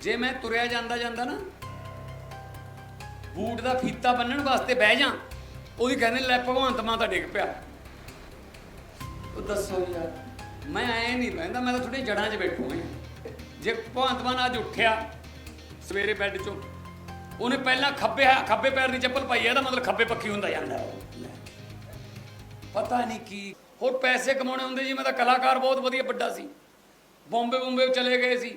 ਜੇ ਮੈਂ ਤੁਰਿਆ ਜਾਂਦਾ ਜਾਂਦਾ ਨਾ ਬੂਟ ਦਾ ਫੀਤਾ ਬੰਨਣ ਵਾਸਤੇ ਬਹਿ ਜਾ ਉਹਦੀ ਕਹਿੰਦੇ ਲੈ ਭਗਵੰਤ ਮਾਂ ਤਾਂ ਡਿੱਗ ਪਿਆ। ਉਹ ਦੱਸੋ ਯਾਰ। ਮੈਂ ਐ ਨਹੀਂ ਬਹਿੰਦਾ ਮੈਂ ਤਾਂ ਥੋੜੀ ਜੜਾਂ 'ਚ ਬੈਠੂ ਹਾਂ ਜੇ ਭਗਵੰਤ ਮਾਨ ਅੱਜ ਉੱਠਿਆ ਸਵੇਰੇ ਬੈੱਡ 'ਚੋਂ ਉਹਨੇ ਪਹਿਲਾਂ ਖੱਬੇ ਖੱਬੇ ਪੈਰ ਦੀ ਚੱਪਲ ਪਾਈ ਇਹਦਾ ਮਤਲਬ ਖੱਬੇ ਪੱਖੀ ਹੁੰਦਾ ਜਾਂਦਾ। ਪਤਾ ਨਹੀਂ ਕੀ ਹੋਰ ਪੈਸੇ ਕਮਾਉਣੇ ਹੁੰਦੇ ਜੀ ਮੈਂ ਤਾਂ ਕਲਾਕਾਰ ਬਹੁਤ ਵਧੀਆ ਵੱਡਾ ਸੀ। ਬੰਬੇ ਬੰਬੇ ਚਲੇ ਗਏ ਸੀ।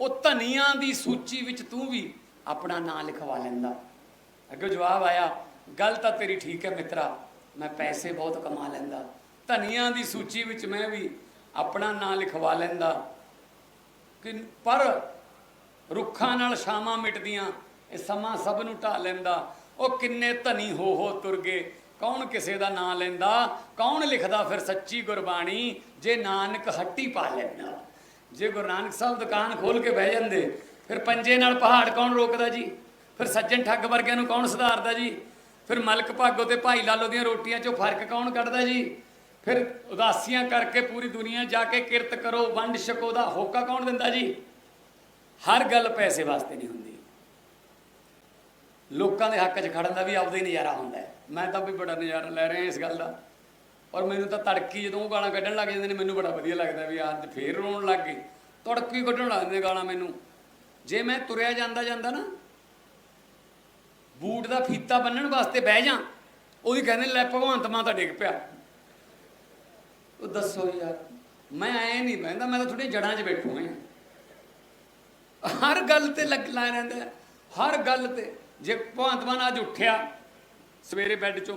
ਉਹ ਧਨੀਆਂ ਦੀ ਸੂਚੀ ਵਿੱਚ ਤੂੰ ਵੀ ਆਪਣਾ ਨਾਂ ਲਿਖਵਾ ਲੈਂਦਾ। ਅੱਗੇ ਜਵਾਬ ਆਇਆ, ਗੱਲ ਤਾਂ ਤੇਰੀ ਠੀਕ ਹੈ ਮਿੱਤਰਾ, ਮੈਂ ਪੈਸੇ ਬਹੁਤ ਕਮਾ ਲੈਂਦਾ। ਧਨੀਆਂ ਦੀ ਸੂਚੀ ਵਿੱਚ ਮੈਂ ਵੀ ਆਪਣਾ ਨਾਂ ਲਿਖਵਾ ਲੈਂਦਾ। ਕਿ ਪਰ ਰੁੱਖਾਂ ਨਾਲ ਛਾਵਾਂ ਮਿਟਦੀਆਂ, ਇਹ ਸਮਾਂ ਸਭ ਨੂੰ ਢਾ ਲੈਂਦਾ। ਉਹ ਕਿੰਨੇ ਧਨੀ ਹੋ ਹੋ ਤੁਰ ਗਏ, ਕੌਣ ਕਿਸੇ ਦਾ ਨਾਂ ਲੈਂਦਾ? ਕੌਣ ਲਿਖਦਾ ਫਿਰ ਸੱਚੀ ਗੁਰਬਾਣੀ? ਜੇ ਨਾਨਕ ਹੱਟੀ ਪਾ ਲੈਂਦਾ। ਜੇ ਗੁਰੂ ਨਾਨਕ ਸਾਹਿਬ ਦੁਕਾਨ ਖੋਲ ਕੇ ਬਹਿ ਜਾਂਦੇ, ਫਿਰ ਪੰਜੇ ਨਾਲ ਪਹਾੜ ਕੌਣ ਰੋਕਦਾ ਜੀ? ਫਿਰ ਸੱਜਣ ਠੱਗ ਵਰਗਿਆਂ ਨੂੰ ਕੌਣ ਸੁਧਾਰਦਾ ਜੀ? ਫਿਰ ਮਲਕ ਭਾਗੋ ਤੇ ਭਾਈ ਲਾਲੋ ਦੀਆਂ ਰੋਟੀਆਂ 'ਚੋਂ ਫ਼ਰਕ ਕੌਣ ਕੱਢਦਾ ਜੀ? ਫਿਰ ਉਦਾਸੀਆਂ ਕਰਕੇ ਪੂਰੀ ਦੁਨੀਆ ਜਾ ਕੇ ਕਿਰਤ ਕਰੋ, ਵੰਡ ਛਕੋ ਦਾ ਹੋਕਾ ਕੌਣ ਦਿੰਦਾ ਜੀ? ਹਰ ਗੱਲ ਪੈਸੇ ਵਾਸਤੇ ਨਹੀਂ ਹੁੰਦੀ। ਲੋਕਾਂ ਦੇ ਹੱਕ 'ਚ ਖੜਨ ਦਾ ਵੀ ਆਪਦਾ ਹੀ ਨਜ਼ਾਰਾ ਹੁੰਦਾ ਹੈ। ਮੈਂ ਤਾਂ ਵੀ ਬੜਾ ਨਜ਼ਾਰਾ ਲੈ ਰਿਹਾ ਇਸ ਗੱਲ ਦਾ। ਔਰ ਮੈਨੂੰ ਤਾਂ ਤੜਕੀ ਜਦੋਂ ਉਹ ਗਾਲਾਂ ਕੱਢਣ ਲੱਗ ਜਾਂਦੇ ਨੇ, ਮੈਨੂੰ ਬੜਾ ਵਧੀਆ ਲੱਗਦਾ ਵੀ ਅੱਜ ਫੇਰ ਰੋਣ ਲੱਗ ਗਏ ਤੜਕੀ ਕੱਢਣ ਲੱਗ ਜਾਂਦੇ ਗਾਲਾਂ ਮੈਨੂੰ। ਜੇ ਮੈਂ ਤੁਰਿਆ ਜਾਂਦਾ ਜਾਂਦਾ ਨਾ, ਬੂਟ ਦਾ ਫੀਤਾ ਬੰਨਣ ਵਾਸਤੇ ਬਹਿ ਜਾ ਉਹਦੀ ਕਹਿੰਦੇ ਲੈ ਭਗਵੰਤ ਮਾਂ ਤਾਂ ਡਿੱਗ ਪਿਆ। ਉਹ ਦੱਸੋ ਯਾਰ, ਮੈਂ ਐ ਨਹੀਂ ਬਹਿੰਦਾ, ਮੈਂ ਤਾਂ ਥੋੜੀ ਜੜਾਂ 'ਚ ਬੈਠੂ ਹਾਂ ਹਰ ਗੱਲ ਤੇ ਲੱਗ ਲਾ ਰਹਿੰਦਾ ਹੈ। ਹਰ ਗੱਲ ਤੇ। ਜੇ ਭਗਵੰਤ ਮਾਨ ਅੱਜ ਉੱਠਿਆ ਸਵੇਰੇ ਬੈੱਡ 'ਚੋਂ